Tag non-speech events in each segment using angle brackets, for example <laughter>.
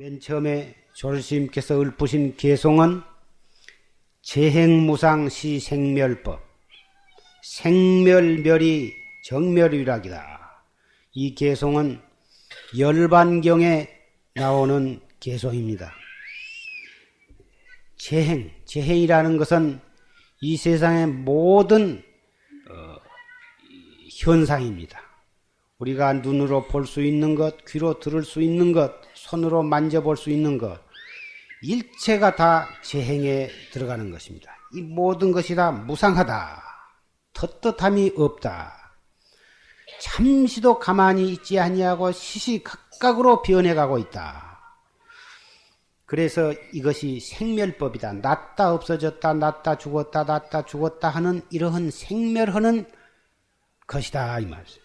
맨 처음에 조르스님께서 읊으신 개송은 재행무상 시 생멸법 생멸멸이 정멸위락이다. 이 개송은 열반경에 나오는 개송입니다. 재행, 재행이라는 것은 이 세상의 모든 어, 현상입니다. 우리가 눈으로 볼 수 있는 것, 귀로 들을 수 있는 것, 손으로 만져볼 수 있는 것, 일체가 다 재행에 들어가는 것입니다. 이 모든 것이 다 무상하다. 덧덧함이 없다. 잠시도 가만히 있지 아니하고 시시각각으로 변해가고 있다. 그래서 이것이 생멸법이다. 낫다 없어졌다, 낫다 죽었다, 낫다 죽었다 하는 이러한 생멸하는 것이다 이 말씀.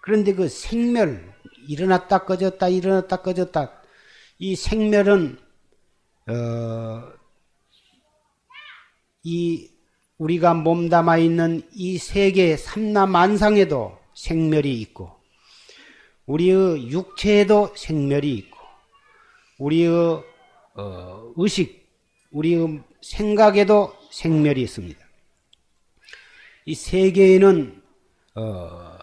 그런데 그 생멸 일어났다 꺼졌다 일어났다 꺼졌다 이 생멸은 어, 이 우리가 몸담아 있는 이 세계 삼라만상에도 생멸이 있고 우리의 육체에도 생멸이 있고 우리의 어, 의식, 우리의 생각에도 생멸이 있습니다. 이 세계에는 어,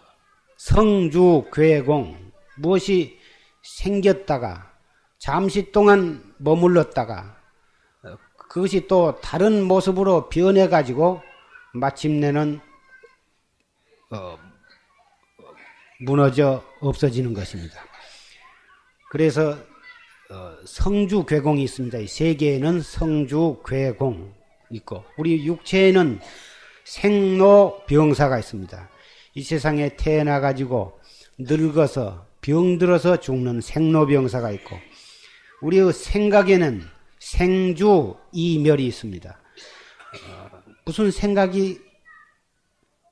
성주 괴공 무엇이 생겼다가 잠시 동안 머물렀다가 어, 그것이 또 다른 모습으로 변해 가지고 마침내는 어, 무너져 없어지는 것입니다. 그래서 어, 성주 괴공이 있습니다. 이 세계에는 성주 괴공 있고 우리 육체에는 생로병사가 있습니다. 이 세상에 태어나 가지고 늙어서 병들어서 죽는 생로병사가 있고 우리의 생각에는 생주 이멸이 있습니다. 어, 무슨 생각이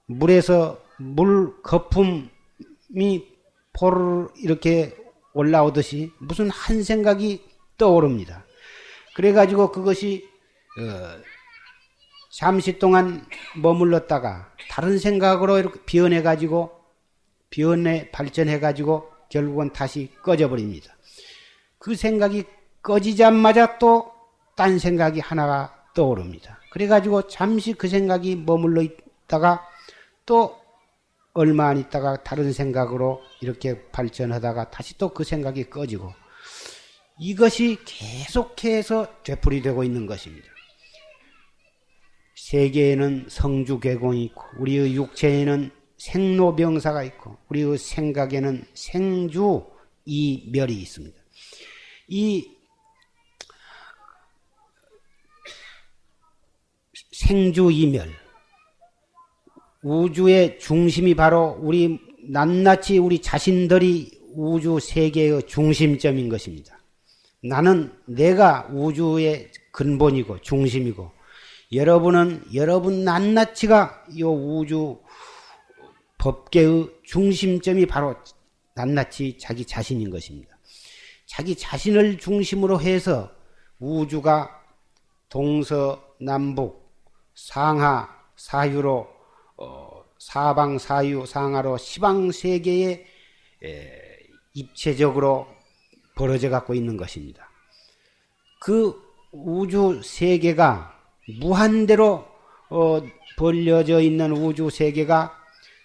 물에서 물 거품이 포를 이렇게 올라오듯이 무슨 한 생각이 떠오릅니다. 그래가지고 그것이 어, 잠시 동안 머물렀다가 다른 생각으로 이렇게 변해가지고 변해 발전해가지고 결국은 다시 꺼져버립니다. 그 생각이 꺼지자마자 또 딴 생각이 하나가 떠오릅니다. 그래가지고 잠시 그 생각이 머물러 있다가 또 얼마 안 있다가 다른 생각으로 이렇게 발전하다가 다시 또 그 생각이 꺼지고 이것이 계속해서 되풀이되고 있는 것입니다. 세계에는 성주개공이 있고 우리의 육체에는 생로병사가 있고 우리의 생각에는 생주 이멸이 있습니다. 이 생주 이멸 우주의 중심이 바로 우리 낱낱이 우리 자신들이 우주 세계의 중심점인 것입니다. 나는 내가 우주의 근본이고 중심이고 여러분은 여러분 낱낱이가 이 우주 법계의 중심점이 바로 낱낱이 자기 자신인 것입니다. 자기 자신을 중심으로 해서 우주가 동서남북 상하 사유로 어, 사방 사유 상하로 시방 세계에 에, 입체적으로 벌어져 갖고 있는 것입니다. 그 우주 세계가 무한대로 어, 벌려져 있는 우주 세계가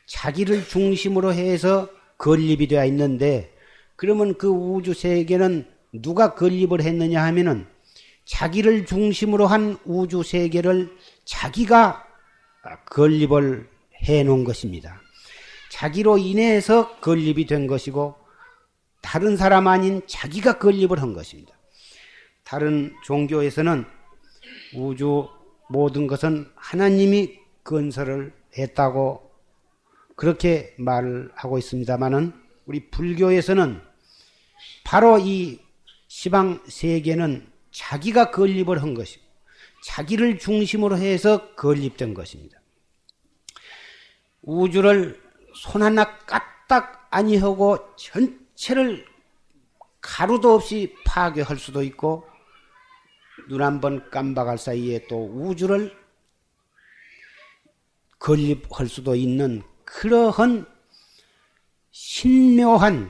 자기를 중심으로 해서 건립이 되어 있는데 그러면 그 우주 세계는 누가 건립을 했느냐 하면은 자기를 중심으로 한 우주 세계를 자기가 건립을 해 놓은 것입니다. 자기로 인해서 건립이 된 것이고 다른 사람 아닌 자기가 건립을 한 것입니다. 다른 종교에서는 우주 모든 것은 하나님이 건설을 했다고 그렇게 말을 하고 있습니다만은 우리 불교에서는 바로 이 시방 세계는 자기가 건립을 한 것이고 자기를 중심으로 해서 건립된 것입니다. 우주를 손 하나 까딱 아니하고 전체를 가루도 없이 파괴할 수도 있고 눈 한 번 깜박할 사이에 또 우주를 건립할 수도 있는 그러한 신묘한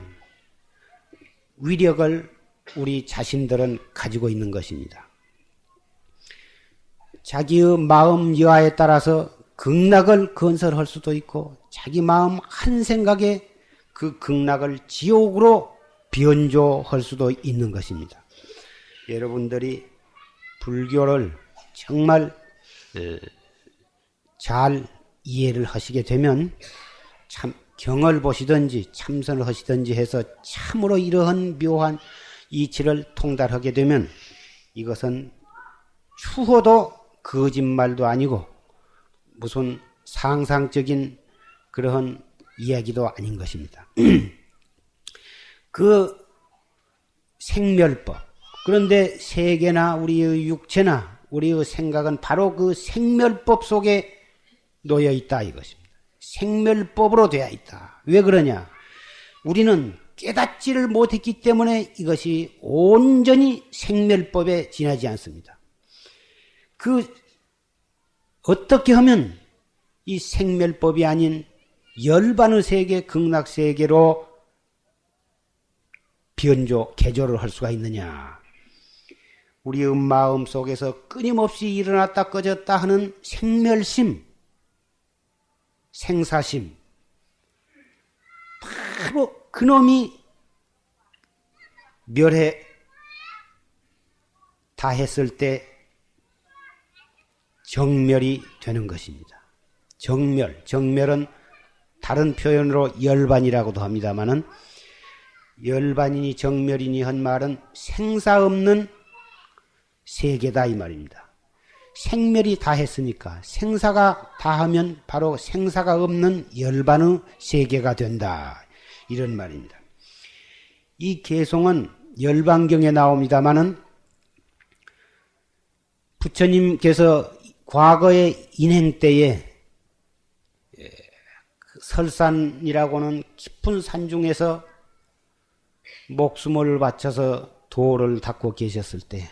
위력을 우리 자신들은 가지고 있는 것입니다. 자기의 마음 여하에 따라서 극락을 건설할 수도 있고 자기 마음 한 생각에 그 극락을 지옥으로 변조할 수도 있는 것입니다. 여러분들이 불교를 정말 잘 이해를 하시게 되면 참 경을 보시든지 참선을 하시든지 해서 참으로 이러한 묘한 이치를 통달하게 되면 이것은 추호도 거짓말도 아니고 무슨 상상적인 그러한 이야기도 아닌 것입니다. <clears throat> 그 생멸법. 그런데 세계나 우리의 육체나 우리의 생각은 바로 그 생멸법 속에 놓여 있다 이것입니다. 생멸법으로 되어 있다. 왜 그러냐? 우리는 깨닫지를 못했기 때문에 이것이 온전히 생멸법에 지나지 않습니다. 그 어떻게 하면 이 생멸법이 아닌 열반의 세계, 극락 세계로 변조, 개조를 할 수가 있느냐? 우리의 마음 속에서 끊임없이 일어났다 꺼졌다 하는 생멸심, 생사심, 바로 그놈이 멸해 다 했을 때 정멸이 되는 것입니다. 정멸, 정멸은 다른 표현으로 열반이라고도 합니다마는 열반이니 정멸이니 한 말은 생사 없는 세계다 이 말입니다. 생멸이 다 했으니까 생사가 다하면 바로 생사가 없는 열반의 세계가 된다. 이런 말입니다. 이 개송은 열반경에 나옵니다마는 부처님께서 과거의 인행 때에 그 설산이라고는 깊은 산 중에서 목숨을 바쳐서 도를 닦고 계셨을 때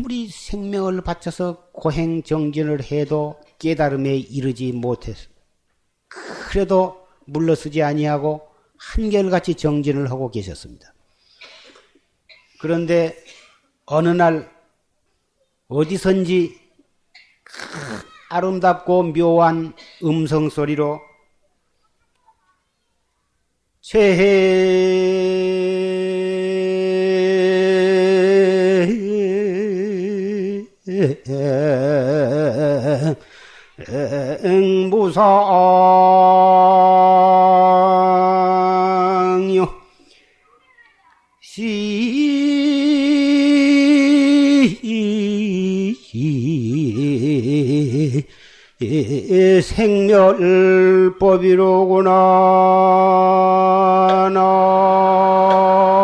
아무리 생명을 바쳐서 고행 정진을 해도 깨달음에 이르지 못해서 그래도 물러서지 아니하고 한결같이 정진을 하고 계셨습니다. 그런데 어느 날 어디선지 아름답고 묘한 음성 소리로 무상요. 시 생멸법이로구나 나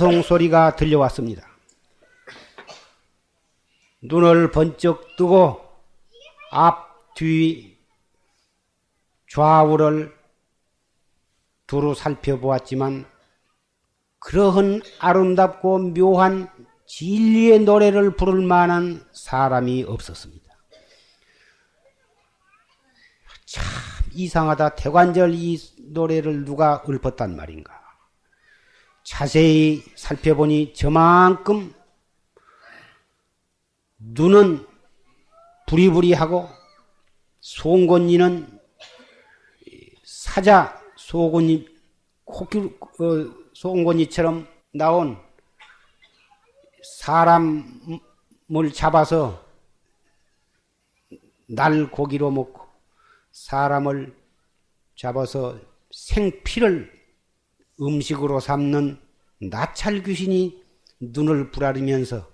개송 소리가 들려왔습니다. 눈을 번쩍 뜨고 앞, 뒤, 좌우를 두루 살펴보았지만 그러한 아름답고 묘한 진리의 노래를 부를 만한 사람이 없었습니다. 참 이상하다. 대관절 이 노래를 누가 읊었단 말인가. 자세히 살펴보니 저만큼 눈은 부리부리하고 송곳니는 사자 소곤니 코끼 어, 송곳니처럼 나온 사람을 잡아서 날 고기로 먹고 사람을 잡아서 생피를 음식으로 삼는 나찰 귀신이 눈을 부라리면서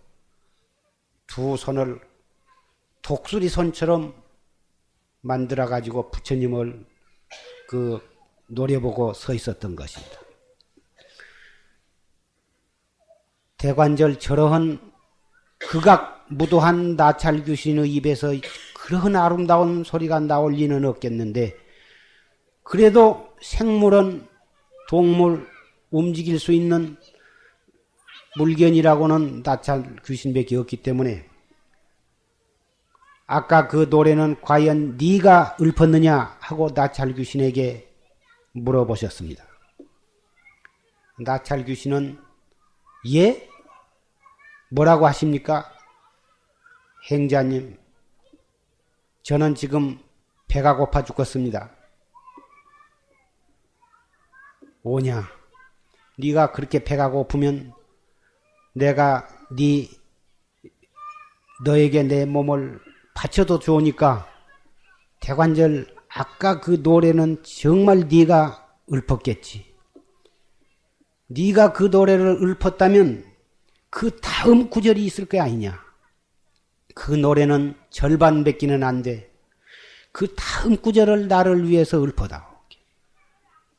두 손을 독수리 손처럼 만들어 가지고 부처님을 그 노려보고 서 있었던 것입니다. 대관절 저러한 극악 무도한 나찰 귀신의 입에서 그런 아름다운 소리가 나올 리는 없겠는데 그래도 생물은 동물 움직일 수 있는 물견이라고는 나찰 귀신밖에 없기 때문에 아까 그 노래는 과연 네가 읊었느냐 하고 나찰 귀신에게 물어보셨습니다. 나찰 귀신은 예? 뭐라고 하십니까? 행자님, 저는 지금 배가 고파 죽겠습니다. 오냐? 네가 그렇게 배가 고프면 내가 네 너에게 내 몸을 바쳐도 좋으니까 대관절 아까 그 노래는 정말 네가 읊었겠지. 네가 그 노래를 읊었다면 그 다음 구절이 있을 거 아니냐. 그 노래는 절반 뱉기는 안 돼. 그 다음 구절을 나를 위해서 읊어다.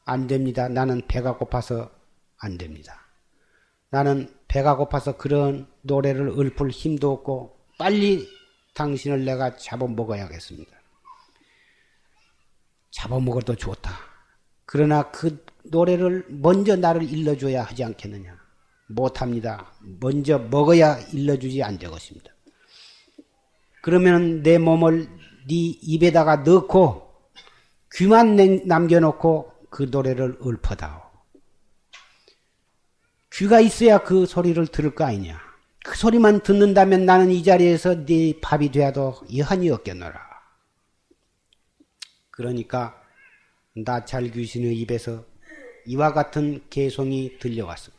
안 됩니다. 나는 배가 고파서 안 됩니다. 나는 배가 고파서 그런 노래를 읊을 힘도 없고 빨리 당신을 내가 잡아먹어야겠습니다. 잡아먹어도 좋다. 그러나 그 노래를 먼저 나를 일러줘야 하지 않겠느냐. 못합니다. 먼저 먹어야 일러주지 않을 것입니다. 그러면 내 몸을 네 입에다가 넣고 귀만 남겨놓고 그 노래를 읊어다오. 귀가 있어야 그 소리를 들을 거 아니냐. 그 소리만 듣는다면 나는 이 자리에서 네 밥이 되어도 여한이 없겠노라. 그러니까 나찰 귀신의 입에서 이와 같은 개송이 들려왔습니다.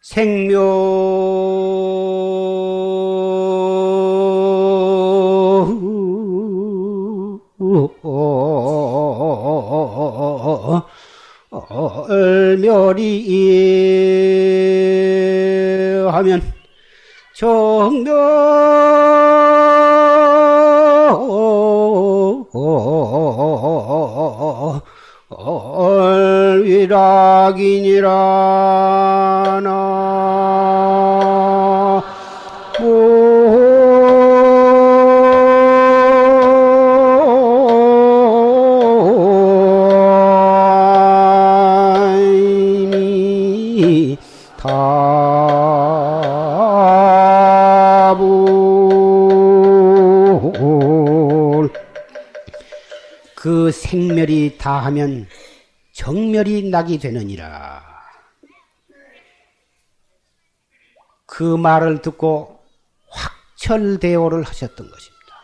생명 얼멸이 하면 정명 얼위락이니라 나게 되느니라. 그 말을 듣고 확철대오를 하셨던 것입니다.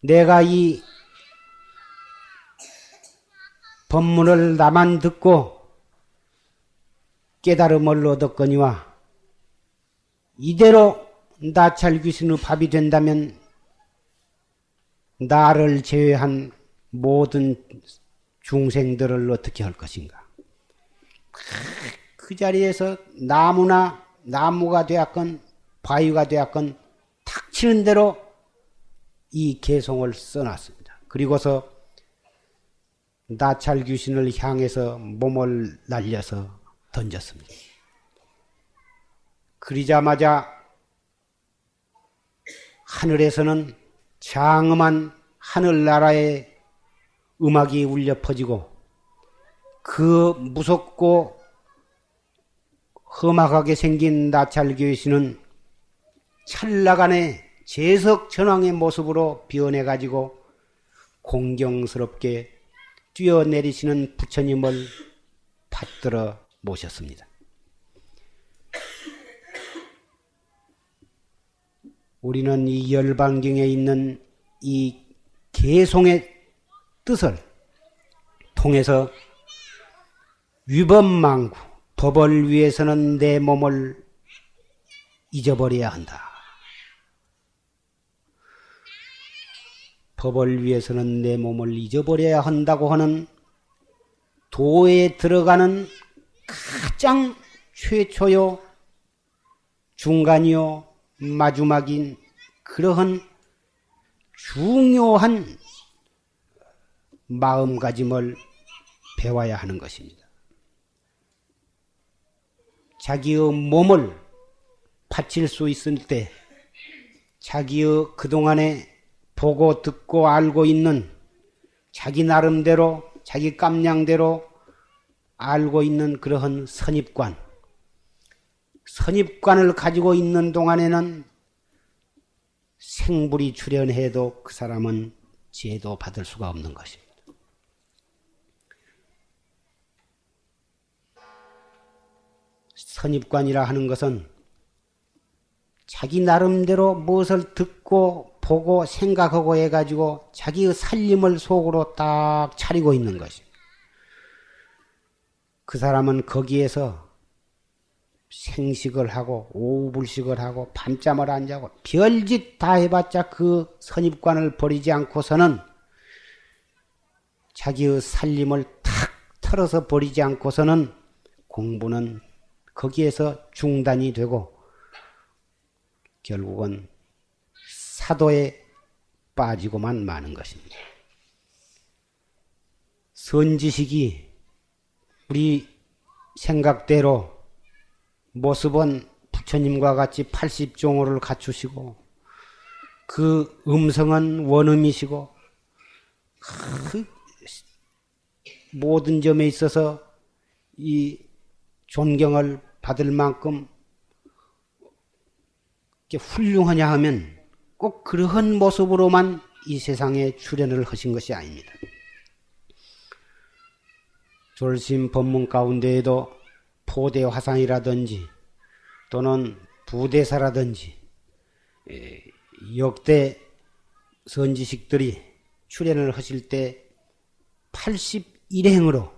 내가 이 법문을 나만 듣고 깨달음을 얻었거니와 이대로 나찰 귀신의 밥이 된다면 나를 제외한 모든 중생들을 어떻게 할 것인가? 그 자리에서 나무나 나무가 되었건 바위가 되었건 탁 치는 대로 이 개송을 써놨습니다. 그리고서 나찰 귀신을 향해서 몸을 날려서 던졌습니다. 그리자마자 하늘에서는 장엄한 하늘나라의 음악이 울려 퍼지고 그 무섭고 험악하게 생긴 나찰교시는 찰나간에 재석 전왕의 모습으로 변해 가지고 공경스럽게 뛰어내리시는 부처님을 받들어 모셨습니다. 우리는 이 열반경에 있는 이 개송의 뜻을 통해서 위법망구, 법을 위해서는 내 몸을 잊어버려야 한다. 법을 위해서는 내 몸을 잊어버려야 한다고 하는 도에 들어가는 가장 최초요, 중간이요, 마지막인 그러한 중요한 마음가짐을 배워야 하는 것입니다. 자기의 몸을 바칠 수 있을 때 자기의 그동안에 보고 듣고 알고 있는 자기 나름대로 자기 깜냥대로 알고 있는 그러한 선입관, 선입관을 가지고 있는 동안에는 생불이 출현해도 그 사람은 지혜도 받을 수가 없는 것입니다. 선입관이라 하는 것은 자기 나름대로 무엇을 듣고 보고 생각하고 해가지고 자기의 살림을 속으로 딱 차리고 있는 것입니다. 그 사람은 거기에서 생식을 하고 오불식을 하고 밤잠을 안 자고 별짓 다 해봤자 그 선입관을 버리지 않고서는 자기의 살림을 탁 털어서 버리지 않고서는 공부는 거기에서 중단이 되고 결국은 사도에 빠지고만 마는 것입니다. 선지식이 우리 생각대로 모습은 부처님과 같이 80종호를 갖추시고 그 음성은 원음이시고 그 모든 점에 있어서 이 존경을 받을 만큼 훌륭하냐 하면 꼭 그러한 모습으로만 이 세상에 출연을 하신 것이 아닙니다. 졸심 법문 가운데에도 포대 화상이라든지 또는 부대사라든지 역대 선지식들이 출연을 하실 때 81행으로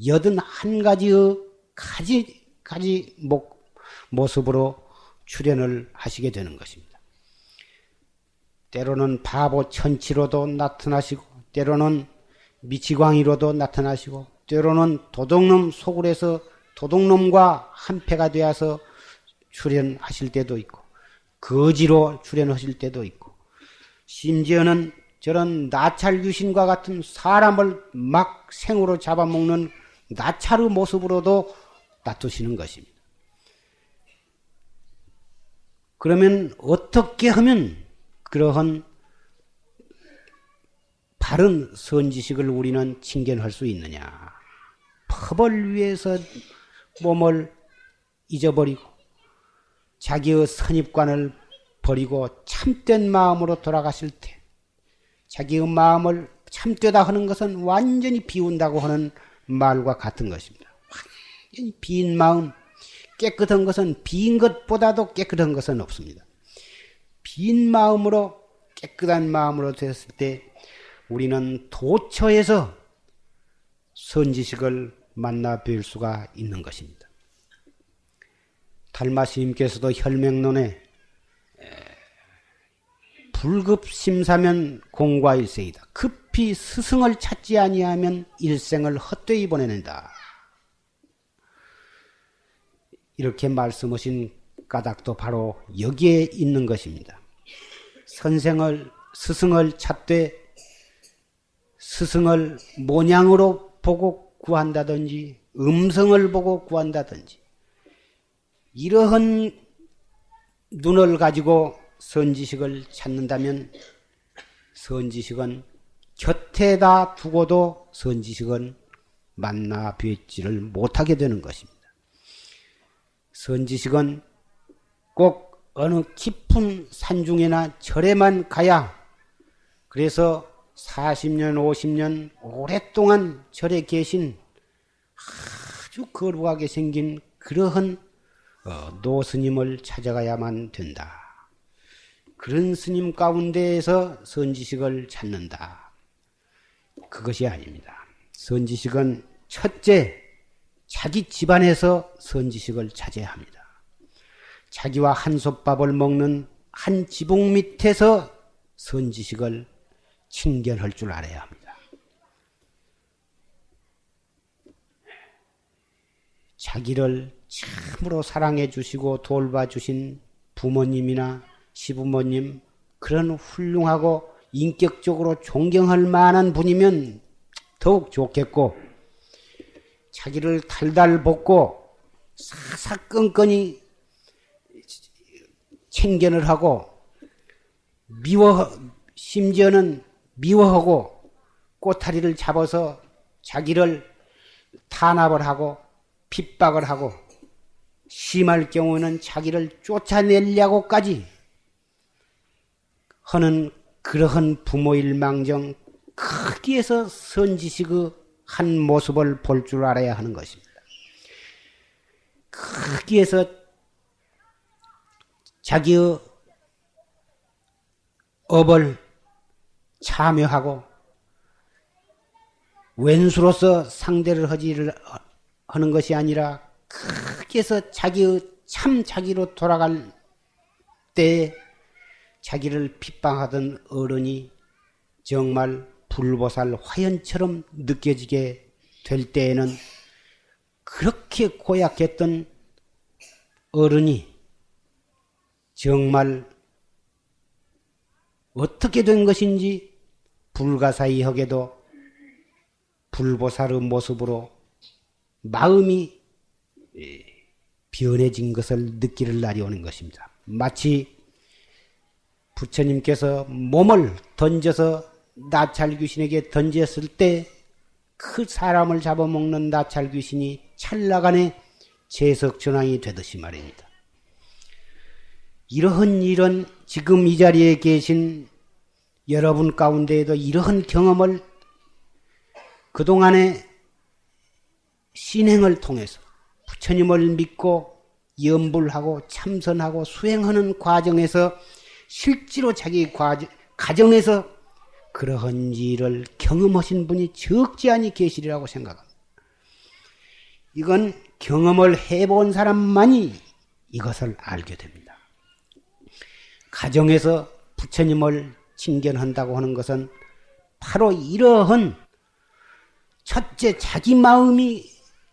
81가지의 가지, 가지 목, 모습으로 출연을 하시게 되는 것입니다. 때로는 바보 천치로도 나타나시고, 때로는 미치광이로도 나타나시고, 때로는 도둑놈 소굴에서 도둑놈과 한패가 되어서 출연하실 때도 있고, 거지로 출연하실 때도 있고, 심지어는 저런 나찰 귀신과 같은 사람을 막 생으로 잡아먹는 나찰의 모습으로도 나타시는 것입니다. 그러면 어떻게 하면 그러한 바른 선지식을 우리는 칭견할 수 있느냐? 법을 위해서 몸을 잊어버리고 자기의 선입관을 버리고 참된 마음으로 돌아가실 때 자기의 마음을 참되다 하는 것은 완전히 비운다고 하는 말과 같은 것입니다. 빈 마음, 깨끗한 것은 빈 것보다도 깨끗한 것은 없습니다. 빈 마음으로 깨끗한 마음으로 됐을 때 우리는 도처에서 선지식을 만나 뵐 수가 있는 것입니다. 달마스님께서도 혈맹론에 불급심사면 공과 일생이다. 급히 스승을 찾지 아니하면 일생을 헛되이 보내는다. 이렇게 말씀하신 까닭도 바로 여기에 있는 것입니다. 선생을 스승을 찾되 스승을 모양으로 보고 구한다든지 음성을 보고 구한다든지 이러한 눈을 가지고 선지식을 찾는다면 선지식은 곁에다 두고도 선지식은 만나 뵙지를 못하게 되는 것입니다. 선지식은 꼭 어느 깊은 산중이나 절에만 가야 그래서 40년, 50년 오랫동안 절에 계신 아주 거룩하게 생긴 그러한 어, 노스님을 찾아가야만 된다. 그런 스님 가운데에서 선지식을 찾는다. 그것이 아닙니다. 선지식은 첫째 자기 집안에서 선지식을 찾아야 합니다. 자기와 한솥밥을 먹는 한 지붕 밑에서 선지식을 친견할 줄 알아야 합니다. 자기를 참으로 사랑해 주시고 돌봐 주신 부모님이나 시부모님 그런 훌륭하고 인격적으로 존경할 만한 분이면 더욱 좋겠고 자기를 달달 볶고 사사건건이 챙견을 하고 미워 심지어는 미워하고 꼬타리를 잡아서 자기를 탄압을 하고 핍박을 하고 심할 경우는 자기를 쫓아내려고까지 하는 그러한 부모일 망정 크기에서 선지식의 한 모습을 볼 줄 알아야 하는 것입니다. 크기에서 자기의 업을 참여하고 왼수로서 상대를 하지를 하는 것이 아니라 크게서 자기의 참 자기로 돌아갈 때 자기를 핍박하던 어른이 정말 불보살 화연처럼 느껴지게 될 때에는 그렇게 고약했던 어른이 정말 어떻게 된 것인지 불가사의하게도 불보살의 모습으로 마음이 변해진 것을 느끼는 날이 오는 것입니다. 마치 부처님께서 몸을 던져서 나찰 귀신에게 던졌을 때 그 사람을 잡아먹는 나찰 귀신이 찰나간에 재석 전황이 되듯이 말입니다. 이러한 일은 지금 이 자리에 계신 여러분 가운데에도 이러한 경험을 그동안에 신행을 통해서 부처님을 믿고 염불하고 참선하고 수행하는 과정에서 실제로 자기 과정, 가정에서 그러한 일을 경험하신 분이 적지 않이 계시리라고 생각합니다. 이건 경험을 해본 사람만이 이것을 알게 됩니다. 가정에서 부처님을 칭견한다고 하는 것은 바로 이러한 첫째 자기 마음이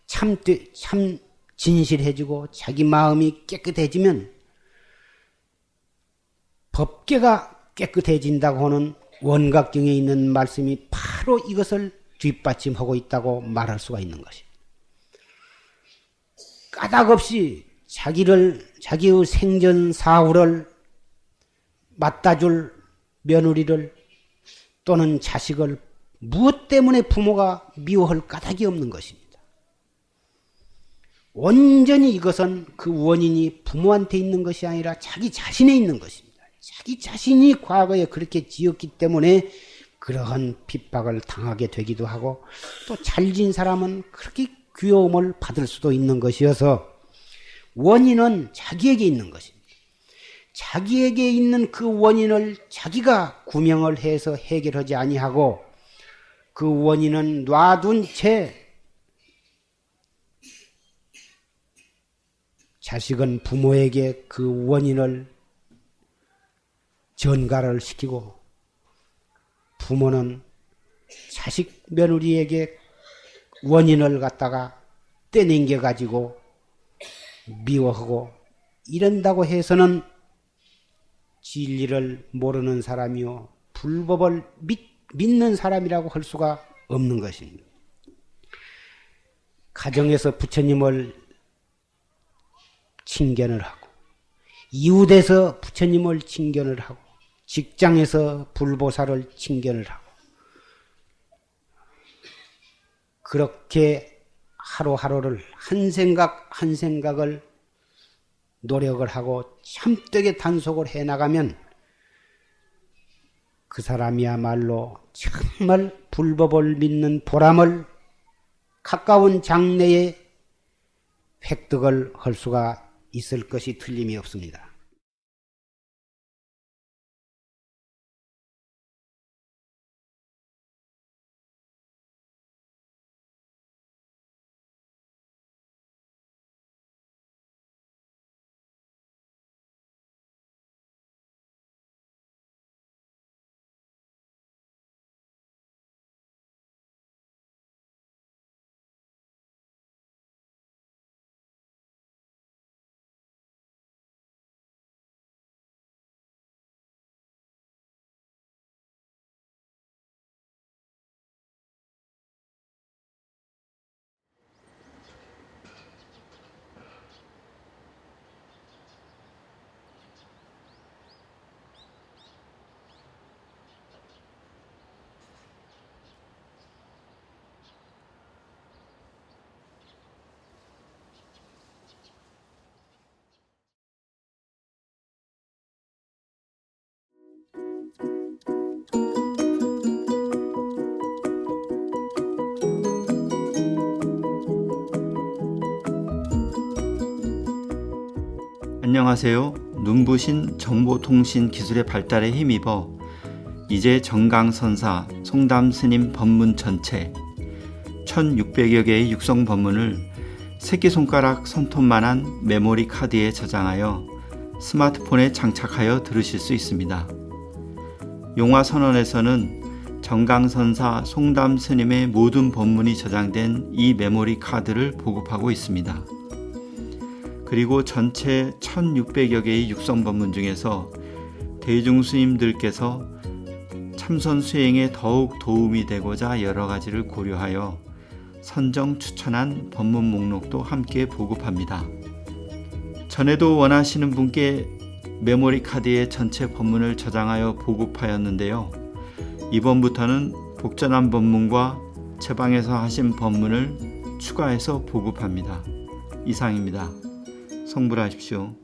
참, 참 진실해지고 자기 마음이 깨끗해지면 법계가 깨끗해진다고 하는 원각경에 있는 말씀이 바로 이것을 뒷받침하고 있다고 말할 수가 있는 것입니다. 까닭 없이 자기를, 자기의 생전 사후를 맞다줄 며느리를 또는 자식을 무엇 때문에 부모가 미워할 까닭이 없는 것입니다. 온전히 이것은 그 원인이 부모한테 있는 것이 아니라 자기 자신에 있는 것입니다. 자기 자신이 과거에 그렇게 지었기 때문에 그러한 핍박을 당하게 되기도 하고 또 잘 진 사람은 그렇게 귀여움을 받을 수도 있는 것이어서 원인은 자기에게 있는 것입니다. 자기에게 있는 그 원인을 자기가 구명을 해서 해결하지 아니하고 그 원인은 놔둔 채 자식은 부모에게 그 원인을 전가를 시키고 부모는 자식 며느리에게 원인을 갖다가 떼냉겨 가지고 미워하고 이런다고 해서는 진리를 모르는 사람이요 불법을 믿, 믿는 사람이라고 할 수가 없는 것입니다. 가정에서 부처님을 칭견을 하고 이웃에서 부처님을 칭견을 하고 직장에서 불보살을 칭견을 하고 그렇게 하루하루를 한 생각 한 생각을 노력을 하고 참되게 단속을 해 나가면 그 사람이야말로 정말 불법을 믿는 보람을 가까운 장래에 획득을 할 수가 있을 것이 틀림이 없습니다. 안녕하세요. 눈부신 정보통신 기술의 발달에 힘입어 이제 정강선사 송담 스님 법문 전체 1600여 개의 육성 법문을 새끼손가락 손톱만한 메모리 카드에 저장하여 스마트폰에 장착하여 들으실 수 있습니다. 용화 선언에서는 정강선사 송담 스님의 모든 법문이 저장된 이 메모리 카드를 보급하고 있습니다. 그리고 전체 1600여 개의 육성 법문 중에서 대중 스님들께서 참선 수행에 더욱 도움이 되고자 여러 가지를 고려하여 선정 추천한 법문 목록도 함께 보급합니다. 전에도 원하시는 분께 메모리 카드에 전체 법문을 저장하여 보급하였는데요. 이번부터는 복전한 법문과 제방에서 하신 법문을 추가해서 보급합니다. 이상입니다. 성불하십시오.